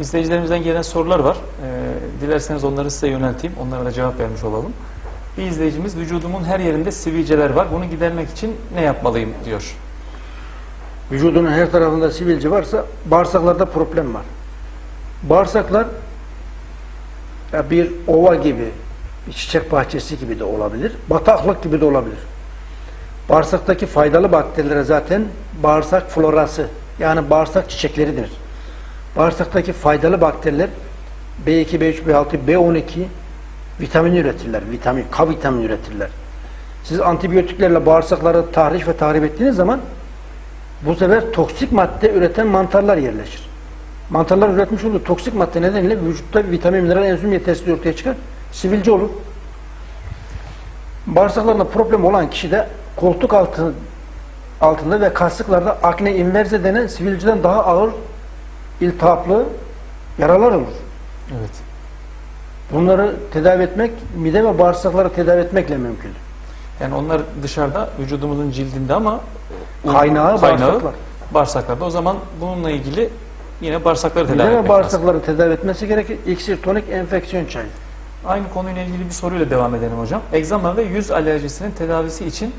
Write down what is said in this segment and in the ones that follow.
İzleyicilerimizden gelen sorular var. Ee, dilerseniz onları size yönelteyim. Onlara da cevap vermiş olalım. Bir izleyicimiz vücudumun her yerinde sivilceler var. Bunu gidermek için ne yapmalıyım diyor. Vücudunun her tarafında sivilce varsa bağırsaklarda problem var. Bağırsaklar bir ova gibi, bir çiçek bahçesi gibi de olabilir, bataklık gibi de olabilir. Bağırsaktaki faydalı bakterilere zaten bağırsak florası yani bağırsak çiçekleri denir. Bağırsaktaki faydalı bakteriler B2, B3, B6, B12 vitamin üretirler. Vitamin, K vitamini üretirler. Siz antibiyotiklerle bağırsakları tahriş ve tahrip ettiğiniz zaman bu sefer toksik madde üreten mantarlar yerleşir. Mantarlar üretmiş olduğu toksik madde nedeniyle vücutta vitamin, mineral, enzim yetersizliği ortaya çıkar. Sivilce olur. Bağırsaklarında problem olan kişi de koltuk altı, altında ve kasıklarda akne inverse denen sivilceden daha ağır iltihaplı yaralar olur. Evet. Bunları tedavi etmek, mide ve bağırsakları tedavi etmekle mümkün. Yani onlar dışarıda vücudumuzun cildinde ama e, Kaynağı bağırsaklar. bağırsaklarda. O zaman bununla ilgili yine bağırsakları tedavi Mide etmek ve lazım. bağırsakları tedavi etmesi gerekir. İksir, tonik, enfeksiyon çayı. Aynı konuyla ilgili bir soruyla devam edelim hocam. Egzama ve yüz alerjisinin tedavisi için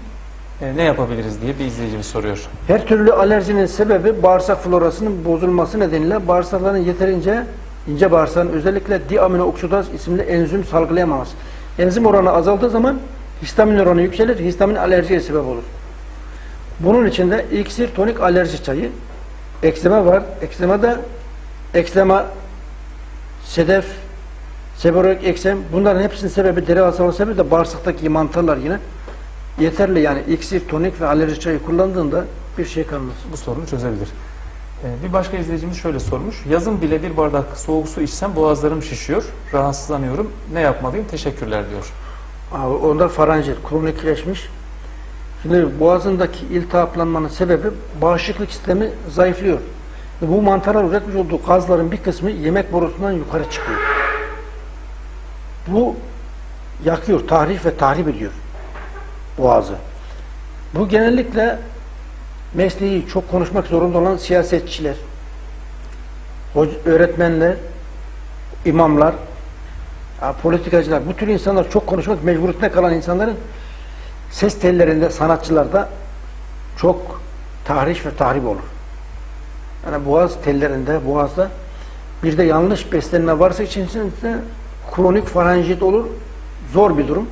e, ne yapabiliriz diye bir izleyicimiz soruyor. Her türlü alerjinin sebebi bağırsak florasının bozulması nedeniyle bağırsakların yeterince ince bağırsağın özellikle diaminooksidaz isimli enzim salgılayamaması. Enzim oranı azaldığı zaman histamin oranı yükselir, histamin alerjiye sebep olur. Bunun için de iksir tonik alerji çayı, eksema var. Eksemada eksema, sedef, seborreik eksem bunların hepsinin sebebi deri hastalığı sebebi de bağırsaktaki mantarlar yine yeterli yani iksir, tonik ve alerji çayı kullandığında bir şey kalmaz. Bu sorunu çözebilir. E, bir başka izleyicimiz şöyle sormuş. Yazın bile bir bardak soğuk su içsem boğazlarım şişiyor, rahatsızlanıyorum. Ne yapmalıyım? Teşekkürler diyor. Abi onlar faranjit, kronikleşmiş. Şimdi boğazındaki iltihaplanmanın sebebi bağışıklık sistemi zayıflıyor. Bu mantarlar üretmiş olduğu gazların bir kısmı yemek borusundan yukarı çıkıyor. Bu yakıyor, tahrif ve tahrip ediyor boğazı. Bu genellikle mesleği çok konuşmak zorunda olan siyasetçiler, öğretmenler, imamlar, politikacılar, bu tür insanlar çok konuşmak mecburiyetine kalan insanların ses tellerinde, sanatçılarda çok tahriş ve tahrip olur. Yani boğaz tellerinde, boğazda bir de yanlış beslenme varsa içerisinde kronik faranjit olur. Zor bir durum.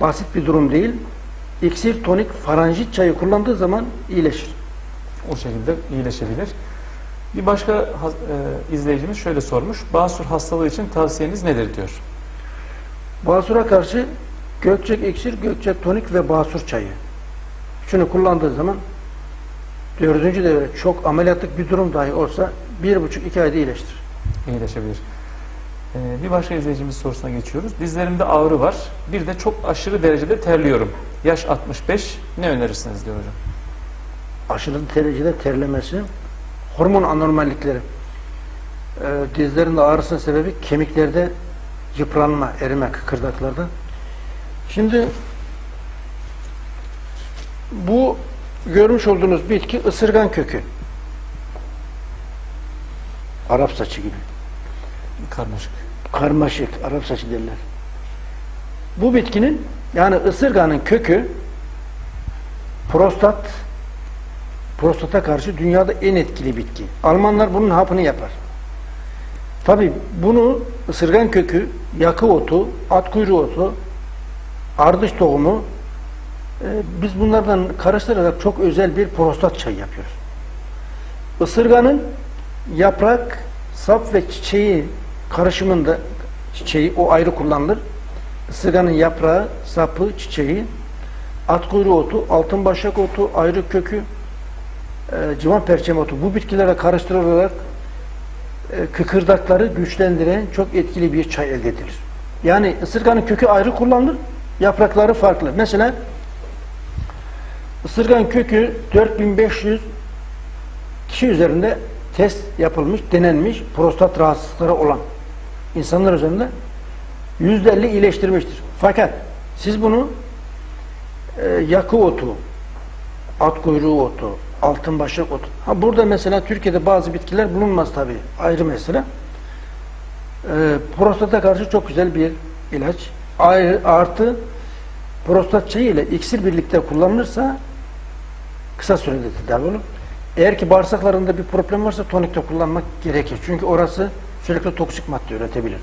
Basit bir durum değil. İksir, tonik, faranjit çayı kullandığı zaman iyileşir. O şekilde iyileşebilir. Bir başka e, izleyicimiz şöyle sormuş. Basur hastalığı için tavsiyeniz nedir diyor. Basura karşı gökçek iksir, gökçek tonik ve basur çayı. Şunu kullandığı zaman dördüncü devre çok ameliyatlık bir durum dahi olsa bir buçuk iki ayda iyileştir. İyileşebilir. E, bir başka izleyicimiz sorusuna geçiyoruz. Dizlerimde ağrı var. Bir de çok aşırı derecede terliyorum. Yaş 65. Ne önerirsiniz diyor hocam. Aşırı derecede terlemesi, hormon anormallikleri, e, dizlerinde ağrısının sebebi kemiklerde yıpranma, erime, kıkırdaklarda. Şimdi bu görmüş olduğunuz bitki ısırgan kökü. Arap saçı gibi. Karmaşık. Karmaşık, Arap saçı derler. Bu bitkinin yani ısırganın kökü prostat prostata karşı dünyada en etkili bitki. Almanlar bunun hapını yapar. Tabi bunu ısırgan kökü, yakı otu, at kuyruğu otu, ardış tohumu e, biz bunlardan karıştırarak çok özel bir prostat çayı yapıyoruz. Isırganın yaprak, sap ve çiçeği karışımında çiçeği o ayrı kullanılır. Isırganın yaprağı, sapı, çiçeği, at kuyruğu otu, altın başak otu, ayrı kökü, e, civan perçem otu bu bitkilere karıştırılarak e, kıkırdakları güçlendiren çok etkili bir çay elde edilir. Yani ısırganın kökü ayrı kullanılır, yaprakları farklı. Mesela ısırgan kökü 4500 kişi üzerinde test yapılmış, denenmiş, prostat rahatsızlıkları olan insanlar üzerinde %50 iyileştirmiştir. Fakat siz bunu e, yakı otu, at kuyruğu otu, altın başak otu. Ha burada mesela Türkiye'de bazı bitkiler bulunmaz tabii. Ayrı mesele. Ee, prostata karşı çok güzel bir ilaç. Ayrı, artı prostat çayı ile iksir birlikte kullanılırsa kısa sürede tedavi olur. Eğer ki bağırsaklarında bir problem varsa tonikte kullanmak gerekir. Çünkü orası sürekli toksik madde üretebilir.